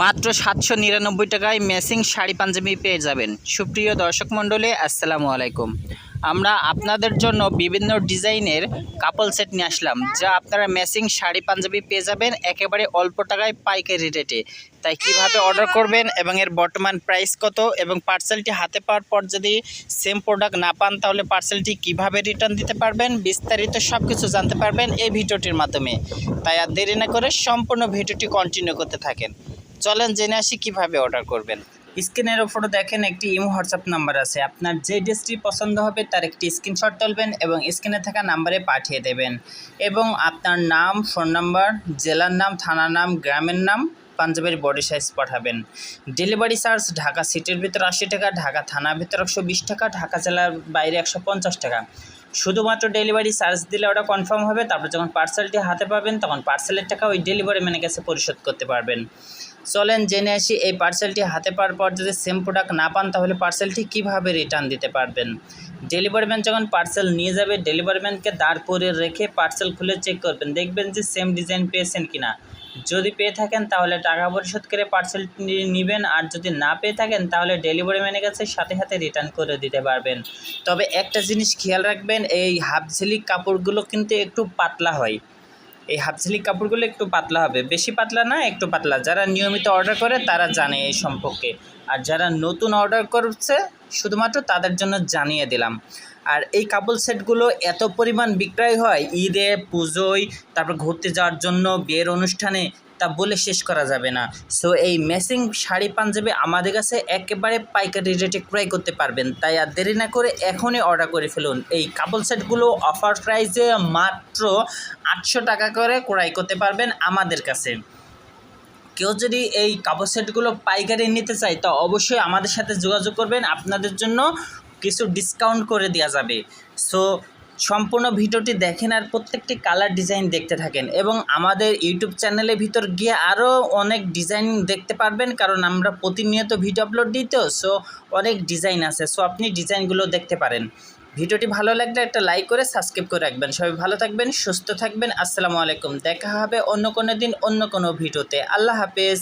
মাত্র সাতশো নিরানব্বই টাকায় ম্যাচিং শাড়ি পাঞ্জাবি পেয়ে যাবেন। সুপ্রিয় দর্শক মণ্ডলী, আসসালামু আলাইকুম। আমরা আপনাদের জন্য বিভিন্ন ডিজাইনের কাপল সেট নিয়ে আসলাম, যা আপনারা ম্যাচিং শাড়ি পাঞ্জাবি পেয়ে যাবেন একেবারে অল্প টাকায় পাইকারি রেটে তাই কীভাবে অর্ডার করবেন এবং এর বর্তমান প্রাইস কত এবং পার্সেলটি হাতে পাওয়ার পর যদি সেম প্রোডাক্ট না পান, তাহলে পার্সেলটি কীভাবে রিটার্ন দিতে পারবেন, বিস্তারিত সব কিছু জানতে পারবেন এই ভিডিওটির মাধ্যমে। তাই আর দেরি না করে সম্পূর্ণ ভিডিওটি কন্টিনিউ করতে থাকেন। চলেন জেনে আসি কীভাবে অর্ডার করবেন। স্ক্রিনের ওপরে দেখেন একটি ইমো হোয়াটসঅ্যাপ নাম্বার আছে। আপনার যে ড্রেসটি পছন্দ হবে তার একটি স্ক্রিনশট তুলবেন এবং স্ক্রিনে থাকা নাম্বারে পাঠিয়ে দেবেন। এবং আপনার নাম ফোন নাম্বার জেলার নাম, থানার নাম, গ্রামের নাম, পাঞ্জাবের বডি সাইজ পাঠাবেন। ডেলিভারি চার্জ ঢাকা সিটির ভিতর আশি টাকা, ঢাকা থানার ভিতর একশো বিশ টাকা, ঢাকা জেলার বাইরে একশো পঞ্চাশ টাকা। শুধুমাত্র ডেলিভারি চার্জ দিলে ওটা কনফার্ম হবে, তারপর যখন পার্সেলটি হাতে পাবেন, তখন পার্সেলের টাকা ওই ডেলিভারি ম্যানের কাছে পরিশোধ করতে পারবেন। চলেন জেনে আসি, এই পার্সেলটি হাতে পাওয়ার পর যদি সেম প্রোডাক্ট না পান, তাহলে পার্সেলটি কীভাবে রিটার্ন দিতে পারবেন? ডেলিভারি ম্যান যখন পার্সেল নিয়ে যাবে ডেলিভারি ম্যানকে দাঁড় করে রেখে পার্সেল খুলে চেক করবেন। দেখবেন যে সেম ডিজাইন পেয়েছেন কিনা। যদি পেয়ে থাকেন, তাহলে টাকা পরিশোধ করে পার্সেলটি নেবেন। আর যদি না পেয়ে থাকেন, তাহলে ডেলিভারি ম্যানের কাছে সাথে সাথে রিটার্ন করে দিতে পারবেন। তবে একটা জিনিস খেয়াল রাখবেন, এই হাফ সিলিক কাপড়গুলো কিন্তু একটু পাতলা হয়। এই হাফ সিলিক কাপড়গুলো একটু পাতলা হবে। বেশি পাতলা না, একটু পাতলা। যারা নিয়মিত অর্ডার করে, তারা জানে এই সম্পর্কে। আর যারা নতুন অর্ডার করছে, শুধুমাত্র তাদের জন্য জানিয়ে দিলাম। আর এই কাপড় সেটগুলো এত পরিমাণ বিক্রয় হয়, ঈদে, পুজোয়, তারপর ঘুরতে যাওয়ার জন্য, বিয়ের অনুষ্ঠানে, তা বলে শেষ করা যাবে না। সো এই ম্যাচিং শাড়ি পাঞ্জাবি আমাদের কাছে একেবারে পাইকারি রেটে ক্রয় করতে পারবেন। তাই আর দেরি না করে এখনই অর্ডার করে ফেলুন। এই কাপড় সেটগুলো অফার প্রাইসে মাত্র আটশো টাকা করে ক্রয় করতে পারবেন আমাদের কাছে। কেউ যদি এই কাপড় সেটগুলো পাইকারি নিতে চায়, তো অবশ্যই আমাদের সাথে যোগাযোগ করবেন। আপনাদের জন্য কিছু ডিসকাউন্ট করে দেওয়া যাবে। সো সম্পূর্ণ ভিডিওটি দেখেন আর প্রত্যেকটি কালার ডিজাইন দেখতে থাকেন। এবং আমাদের ইউটিউব চ্যানেলের ভিতর গিয়ে আরও অনেক ডিজাইন দেখতে পারবেন, কারণ আমরা প্রতিনিয়ত ভিডিও আপলোড দিই তো সো অনেক ডিজাইন আছে। সো আপনি ডিজাইনগুলো দেখতে পারেন। ভিডিওটি ভালো লাগলে একটা লাইক করে সাবস্ক্রাইব করে রাখবেন। সবাই ভালো থাকবেন, সুস্থ থাকবেন। আসসালামু আলাইকুম। দেখা হবে অন্য কোনো দিন অন্য কোনো ভিডিওতে। আল্লাহ হাফেজ।